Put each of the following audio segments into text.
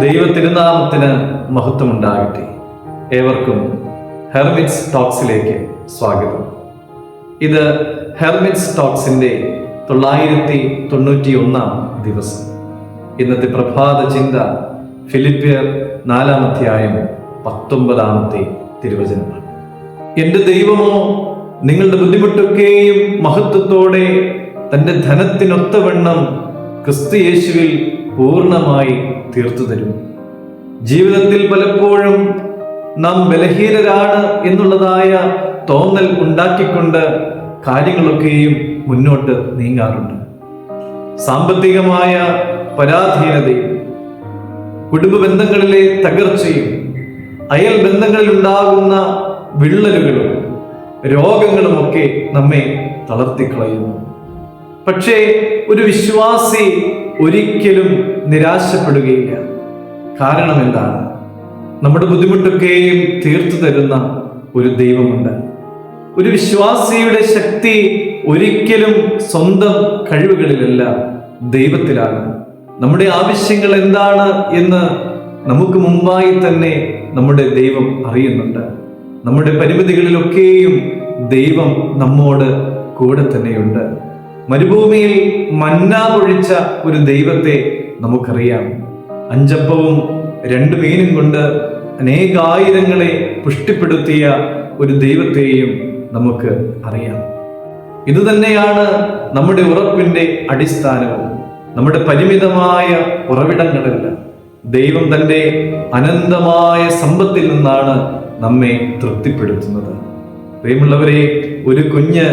ദൈവ തിരുനാമത്തിന് മഹത്വമുണ്ടാകട്ടെ. ഏവർക്കും ഹെർമിറ്റ്സ് ടോക്സിലേക്ക് സ്വാഗതം. ഇത് ഹെർമിറ്റ്സ് ടോക്സിന്റെ തൊള്ളായിരത്തി തൊണ്ണൂറ്റി ഒന്നാം ദിവസം. ഇന്നത്തെ പ്രഭാത ചിന്ത ഫിലിപ്പിയർ നാലാം അധ്യായം പത്തൊമ്പതാമത്തെ തിരുവചനമാണ്. എന്റെ ദൈവമോ നിങ്ങളുടെ ബുദ്ധിമുട്ടൊക്കെയും മഹത്വത്തോടെ തന്റെ ധനത്തിനൊത്തവണ്ണം ക്രിസ്തു യേശുവിൽ പൂർണമായി തീർത്തു തരും. ജീവിതത്തിൽ പലപ്പോഴും നാം ബലഹീനരാണ് എന്നുള്ളതായ തോന്നൽ ഉണ്ടാക്കിക്കൊണ്ട് കാര്യങ്ങളൊക്കെയും മുന്നോട്ട് നീങ്ങാറുണ്ട്. സാമ്പത്തികമായ പരാധീനതയും കുടുംബ ബന്ധങ്ങളിലെ തകർച്ചയും അയൽ ബന്ധങ്ങളിൽ ഉണ്ടാകുന്ന വിള്ളലുകളും രോഗങ്ങളുമൊക്കെ നമ്മെ തളർത്തിക്കളയുന്നു. പക്ഷേ ഒരു വിശ്വാസി ഒരിക്കലും നിരാശപ്പെടുകയില്ല. കാരണം എന്താണ്? നമ്മുടെ ബുദ്ധിമുട്ടൊക്കെയും തീർത്തു തരുന്ന ഒരു ദൈവമുണ്ട്. ഒരു വിശ്വാസിയുടെ ശക്തി ഒരിക്കലും സ്വന്തം കഴിവുകളിലല്ല ദൈവത്തിലാണ്. നമ്മുടെ ആവശ്യങ്ങൾ എന്താണ് എന്ന് നമുക്ക് മുമ്പായി തന്നെ നമ്മുടെ ദൈവം അറിയുന്നുണ്ട്. നമ്മുടെ പരിമിതികളിലൊക്കെയും ദൈവം നമ്മോട് കൂടെ തന്നെയുണ്ട്. മരുഭൂമിയിൽ മന്ന പൊഴിച്ച ഒരു ദൈവത്തെ നമുക്കറിയാം. അഞ്ചപ്പവും രണ്ട് മീനും കൊണ്ട് അനേകായിരങ്ങളെ പുഷ്ടിപ്പെടുത്തിയ ഒരു ദൈവത്തെയും നമുക്ക് അറിയാം. ഇത് തന്നെയാണ് നമ്മുടെ ഉറപ്പിന്റെ അടിസ്ഥാനവും. നമ്മുടെ പരിമിതമായ ഉറവിടങ്ങളല്ല ദൈവം തന്റെ അനന്തമായ സമ്പത്തിൽ നിന്നാണ് നമ്മെ തൃപ്തിപ്പെടുത്തുന്നത്. പ്രിയമുള്ളവരെ ഒരു കുഞ്ഞ്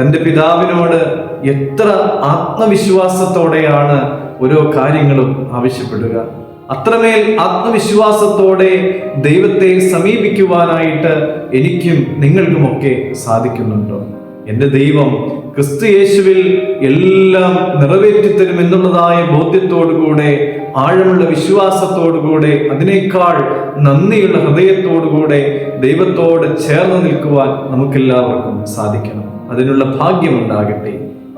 തന്റെ പിതാവിനോട് എത്ര ആത്മവിശ്വാസത്തോടെയാണ് ഓരോ കാര്യങ്ങളും ആവശ്യപ്പെടുക. അത്രമേൽ ആത്മവിശ്വാസത്തോടെ ദൈവത്തെ സമീപിക്കുവാനായിട്ട് എനിക്കും നിങ്ങൾക്കുമൊക്കെ സാധിക്കുന്നുണ്ടോ? എന്റെ ദൈവം ക്രിസ്തു യേശുവിൽ എല്ലാം നിറവേറ്റിത്തരും എന്നുള്ളതായ ബോധ്യത്തോടുകൂടെ ആഴമുള്ള വിശ്വാസത്തോടുകൂടെ അതിനേക്കാൾ നന്ദിയുള്ള ഹൃദയത്തോടുകൂടെ ദൈവത്തോട് ചേർന്ന് നിൽക്കുവാൻ നമുക്കെല്ലാവർക്കും സാധിക്കണം. അതിനുള്ള ഭാഗ്യമുണ്ടാകട്ടെ